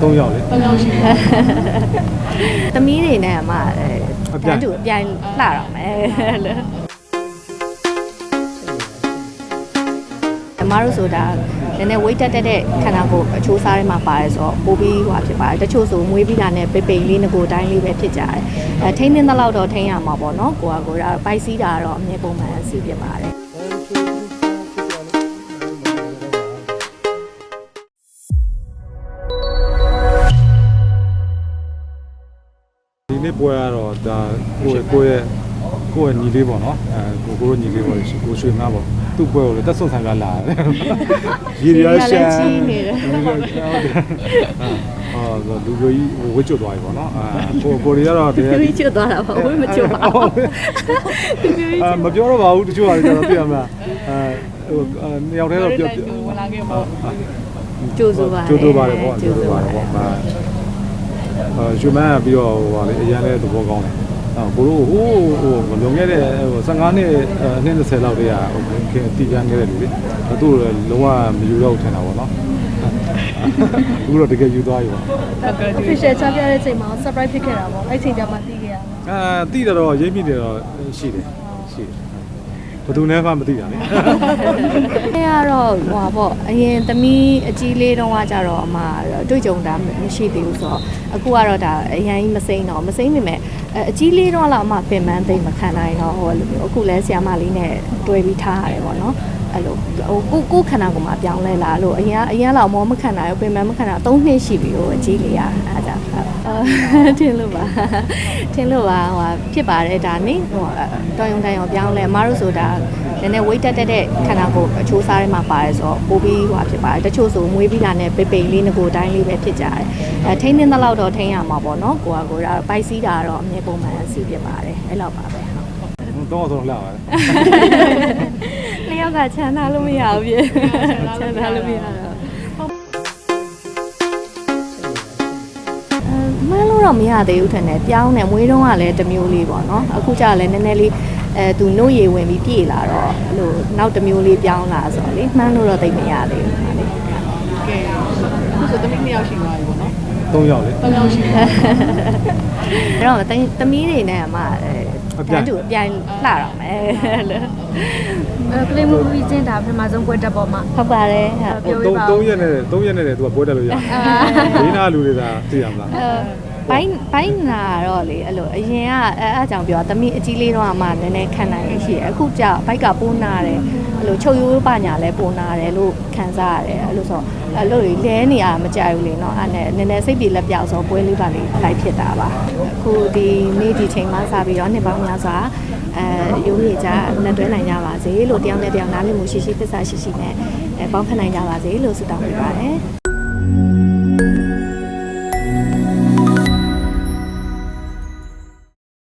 3ယောက်လေဘယ်လောက်ရှိလဲသမီးတွေနဲ့အမအဲအပြိုင်တန်းတူအပြိုင်လှတော့မယ်လို့အမတို့ဆိုတာနည်းနည်း weight တက်တက်တဲ့ခန္ဓာကိုယ်အချိုးစားထဲမှာပါတယ်ဆိုတော့ပိုပြီးဟွာဖြစ်ပါတယ်တချို့ဆိုမွေးပြီးတာနဲ့ပိတ်ပိန်လေးငကိုတိုင်းလေးပဲဖြစ်ကြတယ်အဲထိန်းသိမ်းသလောက်တော့ထိန်းရမှာပေါ့နော်ကိုကကိုဒါပိုက်စီးတာတော့အမြဲပုံမှန်စီးဖြစ်ပါတယ် နေ့ပွဲကတော့ဒါကိုယ့်ကိုယ့်ရဲ့ကိုယ့်ရဲ့ညီလေးပေါ့နော်အဲကိုကိုတို့ညီလေးပေါ့ကိုရွှေငါပေါ့သူ့ပွဲကိုလည်းတက်ဆွန်ဆိုင်ကလာတယ်ရေရရှာဟုတ်တယ်အာလူကြီးဝစ်ကျွတ်သွားပြီပေါ့နော်အာကိုကိုတွေကတော့တကယ်ပြိချွတ်သွားတာပါဝိမချွတ်ပါဘူးအာမပြောတော့ပါဘူးတချို့ဟာတွေကတော့ပြရမလားအဲဟိုနှစ်ယောက်တည်းတော့ပြောဝင်လာခဲ့ပေါ့ကြိုးစိုးပါတယ်ကျိုးတိုးပါတယ်ပေါ့ကျိုးတိုးပါတယ်ပေါ့အာအာ ရွှေမန်းကပြီးတော့ဟိုဟာလေအရန်လဲသဘောကောင်းတယ်အော်ကိုတို့ဟိုးဟိုလွန်ခဲ့တဲ့ဟို15နှစ်အနှစ်20လောက်တည်းကဟိုခင်တည်ကြခဲ့တဲ့လူလေသူ့လုံးဝမယူတော့ထင်တာပေါ့နော်အခုတော့တကယ်ယူသွားပြီပေါ့ဟုတ်ကဲ့ဒီ official ချပြတဲ့အချိန်မှာ surprise ဖြစ်ခဲ့တာပေါ့အဲ့ချိန်ကျမှသိခဲ့ရတာအာတည်တော့ရိပ်မိတယ်တော့ရှိတယ်ရှိတယ် ဘယ်သူနဲ့မှမသိတာလေအဲကတော့ဟိုပါပေါ့အရင်သမီးအကြီးလေးတုန်းကကြတော့အမအတွေ့အကြုံဒါမရှိသေးဘူးဆိုတော့အခုကတော့ဒါအရင်မစိမ့်တော့မစိမ့်မိမဲ့အကြီးလေးတုန်းကတော့အမပင်ပန်းသိမ့်မခံနိုင်တော့ဟိုလိုမျိုးအခုလဲဆီယမလေးနဲ့တွဲပြီးထားရတယ်ပေါ့နော် အဲ့လိုဟိုကိုကိုခန္ဓာကိုယ်မှာပြောင်းလဲလာလို့အရင်အရင်တော့မောမခံနိုင်ဘူးပင်ပန်းမခံနိုင်3နှစ်ရှိပြီဟိုအကြီးလေးကအားကြောင့်အဲထင်လို့ပါထင်လို့ပါဟိုဖြစ်ပါတယ်ဒါနေဟိုတော်ယုံတန်ယုံပြောင်းလဲအမတို့ဆိုတာနည်းနည်း weight တက်တက်တဲ့ခန္ဓာကိုယ်အချိုးစားထဲမှာပါတယ်ဆိုတော့ပိုပြီးဟိုဖြစ်ပါတယ်တချို့ဆိုမွေးပြီးတာနဲ့ပိတ်ပိန်လေးငကိုတိုင်းလေးပဲဖြစ်ကြတယ်အဲထိန်းသိမ်းသလောက်တော့ထိန်းရမှာပေါ့နော်ကိုကကိုဒါပိုက်စီးတာတော့အမြဲပုံမှန်စီးဖြစ်ပါတယ်အဲ့လောက်ပါပဲဟုတ်တော့ဆုံးလာပါတယ်နှစ် ယောက်ကချမ်းသာလို့မရဘူးပြေချမ်းသာလို့မရတော့မန်းလို့တော့မရသေးဘူးထင်တယ်ပြောင်းတယ်မွေးတုံးကလည်းတစ်မျိုးလေးပေါ့နော်အခုကျတော့လည်းနည်းနည်းလေးအဲသူနှုတ်ရည်ဝင်ပြီးပြေလာတော့အဲ့လိုနောက်တစ်မျိုးလေးပြောင်းလာဆိုတော့လေမှန်းလို့တော့သိပ်မရသေးဘူးဟာလေကဲအခုဆိုသမီးနှစ်ယောက်ရှိသွားပြီပေါ့နော်3ယောက်လေဘယ်လောက်ရှိလဲအဲ့တော့သမီးတွေနဲ့အမအဲအပြိုင်တန်းတူအပြိုင်လှတော့မယ် လို့အဲ play movie ကျင်းတာပထမဆုံးပွဲတက်ပေါ်မှာဟုတ်ပါတယ်ဟုတ်ပြော3ပြပါဦး3ရက်နဲ့3ရက်နဲ့သူကပွဲတက်လို့ရတယ်ဒီနာလူတွေကသိရမလားအဲဘိုင်းဘိုင်းနာတော့လေအဲ့လိုအရင်ကအဲအားကြောင့်ပြောသမီးအကြီးလေးတော့အမှနည်းနည်းခံနိုင်ရရှိတယ်အခုကျဘိုက်ကပိုးနာတယ်အဲ့လိုချုပ်ရိုးပညာလဲပိုးနာတယ်လို့ခံစားရတယ်အဲ့လိုဆိုအဲ့လိုလေလဲနေရမကြိုက်ဘူးလေနော်အဲ့နဲ့နည်းနည်းစိတ်ပြေလက်ပြောက်ဆိုပွဲလေးပါလေးလိုက်ဖြစ်တာပါအခုဒီနေ့ဒီချိန်မှစပြီးတော့နှစ်ပေါင်းများစွာ အဲရိုးရည်ကြလက်တွဲနိုင်ကြပါစေလို့တယောက်နဲ့တယောက်နားလည်မှုရှိရှိသစ္စာရှိရှိနဲ့အဲပေါင်းဖက်နိုင်ကြပါစေလို့ဆုတောင်းပေးပါတယ်